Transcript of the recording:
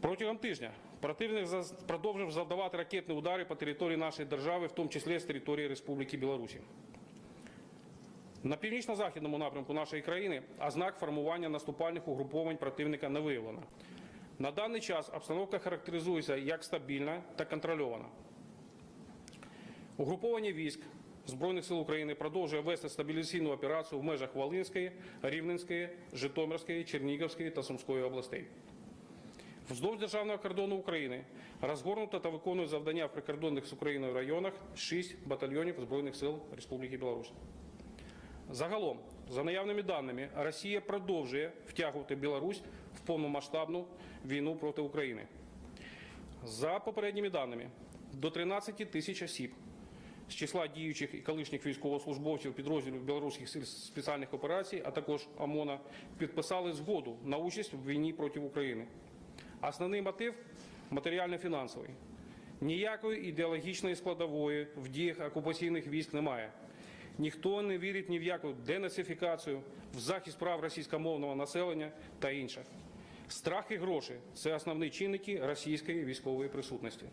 Протягом тижня противник продовжив завдавати ракетні удари по території нашої держави, в тому числі з території Республіки Білорусі. На північно-західному напрямку нашої країни ознак формування наступальних угруповань противника не виявлено. На даний час обстановка характеризується як стабільна та контрольована. Угруповання військ Збройних сил України продовжує вести стабілізаційну операцію в межах Волинської, Рівненської, Житомирської, Чернігівської та Сумської областей. Вздовж державного кордону України розгорнуто та виконує завдання в прикордонних з Україною районах 6 батальйонів Збройних сил Республіки Білорусь. Загалом, за наявними даними, Росія продовжує втягувати Білорусь в повномасштабну війну проти України. За попередніми даними, до 13 тисяч осіб з числа діючих і колишніх військовослужбовців підрозділів білоруських сил спеціальних операцій, а також ОМОНа, підписали згоду на участь в війні проти України. Основний мотив матеріально-фінансовий. Ніякої ідеологічної складової в діях окупаційних військ немає. Ніхто не вірить ні в яку денацифікацію, в захист прав російськомовного населення та інше. Страх і гроші це основні чинники російської військової присутності.